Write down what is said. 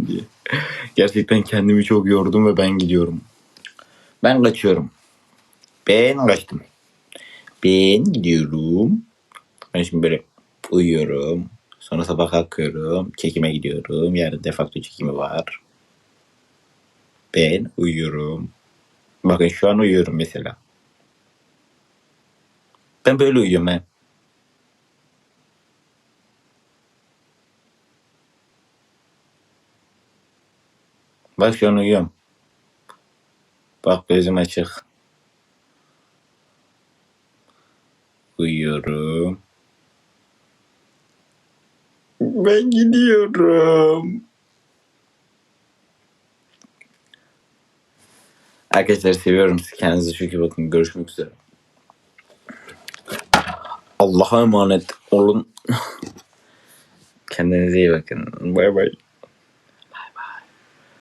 olsun diye. Gerçekten kendimi çok yordum ve ben gidiyorum. Ben kaçıyorum. Ben kaçtım. Ben gidiyorum. Ben şimdi böyle uyuyorum. Sonra sabah kalkıyorum. Çekime gidiyorum. Yarın defakto çekimi var. Ben uyuyorum. Bakın şu an uyuyorum mesela. Ben böyle uyuyorum he. Bak uyuyorum. Bak gözüm açık. Uyuyorum. Ben gidiyorum. Arkadaşlar seviyorum sizi. Kendinize çok iyi bakın. Görüşmek üzere. Allah'a emanet olun. Kendinize iyi bakın. Bay bay.